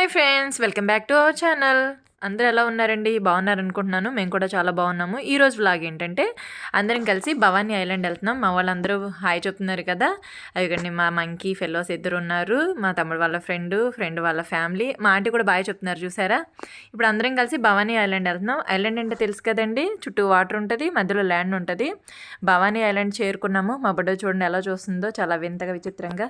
Hi friends welcome back to our channel. అందరూ ఎలా ఉన్నారండి? బాగున్నారనుకుంటున్నాను మేము కూడా చాలా బాగున్నాము. ఈ రోజు వ్లాగ్ ఏంటంటే అందరం కలిసి భవానీ ఐలాండ్ వెళ్తున్నాం. మా వాళ్ళందరూ హాయ్ చెప్తున్నారు కదా. అదిగండి మా మంకీ ఫెలోస్ ఇద్దరు ఉన్నారు. మా తమ్ముడు వాళ్ళ ఫ్రెండ్ ఫ్రెండ్ వాళ్ళ ఫ్యామిలీ మా ఆంటీ కూడా బాగా చెప్తున్నారు చూసారా? ఇప్పుడు అందరం కలిసి భవానీ ఐలాండ్ వెళ్తున్నాం. ఐలాండ్ అంటే తెలుసు కదండి? చుట్టూ వాటర్ ఉంటుంది మధ్యలో ల్యాండ్ ఉంటుంది. భవానీ ఐలాండ్ చేరుకున్నాము. మా బడ్డో చూడండి ఎలా చూస్తుందో చాలా వింతగా విచిత్రంగా.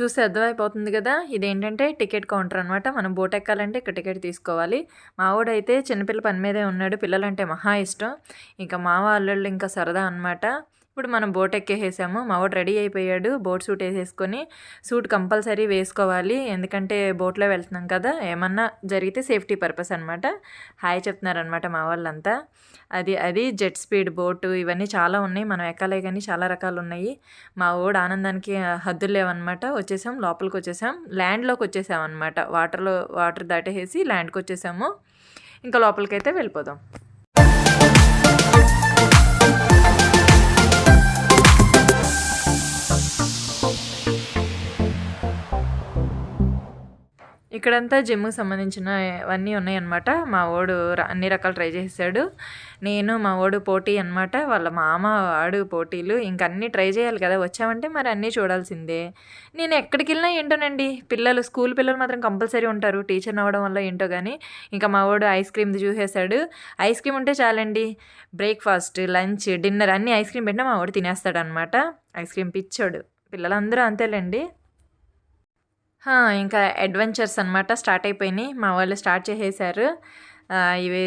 చూస్తే అర్థమైపోతుంది కదా. ఇదేంటంటే టికెట్ కౌంటర్ అనమాట మనం బోట్ ఎక్కాలంటే ఇక్కడ టికెట్ తీసుకోవాలి. మావాడైతే చిన్నపిల్ల పని మీదే ఉన్నాడు. పిల్లలంటే మహా ఇష్టం. ఇంకా మా వాళ్ళు ఇంకా సరదా అనమాట ఇప్పుడు మనం బోట్ ఎక్కేసేసాము. మావాడు రెడీ అయిపోయాడు. బోట్ సూట్ వేసేసుకొని సూట్ కంపల్సరీ వేసుకోవాలి. ఎందుకంటే బోట్లో వెళ్తున్నాం కదా ఏమన్నా జరిగితే సేఫ్టీ పర్పస్ అనమాట హాయ్ చెప్తున్నారనమాట మా వాళ్ళంతా. అది అది జెట్ స్పీడ్ బోటు ఇవన్నీ చాలా ఉన్నాయి. మనం ఎక్కాలే కానీ చాలా రకాలు ఉన్నాయి. మా ఊడు ఆనందానికి హద్దులు లేవన్నమాట. వచ్చేసాం లోపలికి వచ్చేసాం. ల్యాండ్లోకి వచ్చేసాం అనమాట వాటర్లో వాటర్ దాటేసి ల్యాండ్కి వచ్చేసాము. ఇంకా లోపలికైతే వెళ్ళిపోదాం. ఇక్కడంతా జిమ్కి సంబంధించిన అవన్నీ ఉన్నాయన్నమాట. మా వాడు అన్ని రకాలు ట్రై చేశాడు నేను మా వాడు పోటీ అనమాట వాళ్ళ మామ వాడు పోటీలు. ఇంక అన్నీ ట్రై చేయాలి కదా వచ్చామంటే మరి అన్నీ చూడాల్సిందే. నేను ఎక్కడికి వెళ్ళినా ఏంటోనండి పిల్లలు స్కూల్ పిల్లలు మాత్రం కంపల్సరీ ఉంటారు. టీచర్ అవ్వడం వల్ల ఏంటో కానీ ఇంకా మా వాడు ఐస్ క్రీమ్ది చూసేసాడు. ఐస్ క్రీమ్ ఉంటే చాలండి. బ్రేక్ఫాస్ట్ లంచ్ డిన్నర్ అన్నీ ఐస్ క్రీమ్ పెట్టినా మా వాడు తినేస్తాడు అనమాట ఐస్ క్రీమ్ పిచ్చాడు. పిల్లలందరూ అంతేలేండి. ఇంకా అడ్వెంచర్స్ అనమాట స్టార్ట్ అయిపోయినాయి. మా వాళ్ళు స్టార్ట్ చేసేసారు. ఇవి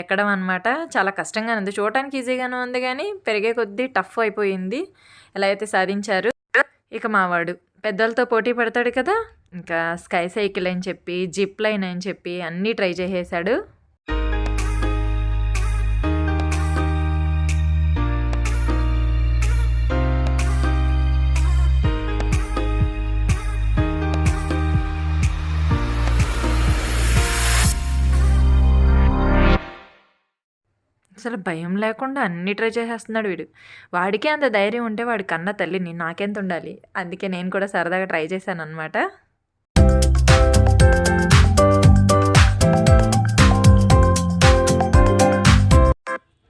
ఎక్కడం అనమాట చాలా కష్టంగా ఉంది. చూడటానికి ఈజీగానే ఉంది కానీ పెరిగే కొద్దీ టఫ్ అయిపోయింది. ఎలా అయితే సాధించారు. ఇక మావాడు పెద్దలతో పోటీ పడతాడు కదా. ఇంకా స్కై సైకిల్ అని చెప్పి జిప్ లైన్ అని చెప్పి అన్నీ ట్రై చేసేసాడు. అసలు భయం లేకుండా అన్ని ట్రై చేసేస్తున్నాడు వీడు. వాడికే అంత ధైర్యం ఉంటే వాడి కన్న తల్లిని నాకెంత ఉండాలి? అందుకే నేను కూడా సరదాగా ట్రై చేశాను అనమాట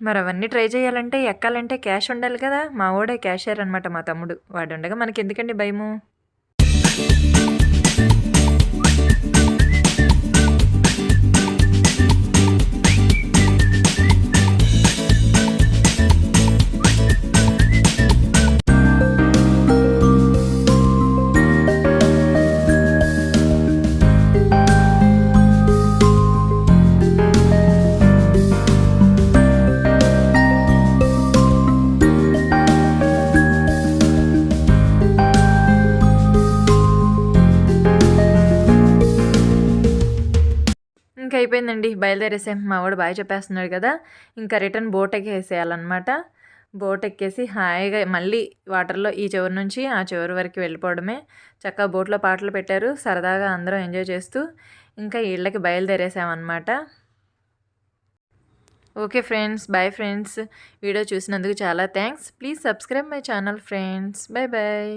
మరి అవన్నీ ట్రై చేయాలంటే ఎక్కాలంటే క్యాష్ ఉండాలి కదా? మా వాడే క్యాషియర్ అనమాట మా తమ్ముడు. వాడు ఉండగా మనకి ఎందుకండి భయము? అయిపోయిందండి బయలుదేరేసే. మా వాడు బాగా చెప్పేస్తున్నాడు కదా ఇంకా రిటర్న్ బోట్ ఎక్కేసేయాలన్నమాట. బోట్ ఎక్కేసి హాయిగా మళ్ళీ వాటర్లో ఈ చివరి నుంచి ఆ చివరి వరకు వెళ్ళిపోవడమే. చక్కగా బోట్లో పాటలు పెట్టారు సరదాగా అందరం ఎంజాయ్ చేస్తూ ఇంకా ఇళ్ళకి బయలుదేరేసామన్నమాట. Okay friends bye friends. Video చూసినందుకు చాలా thanks. Please subscribe my channel friends. Bye bye.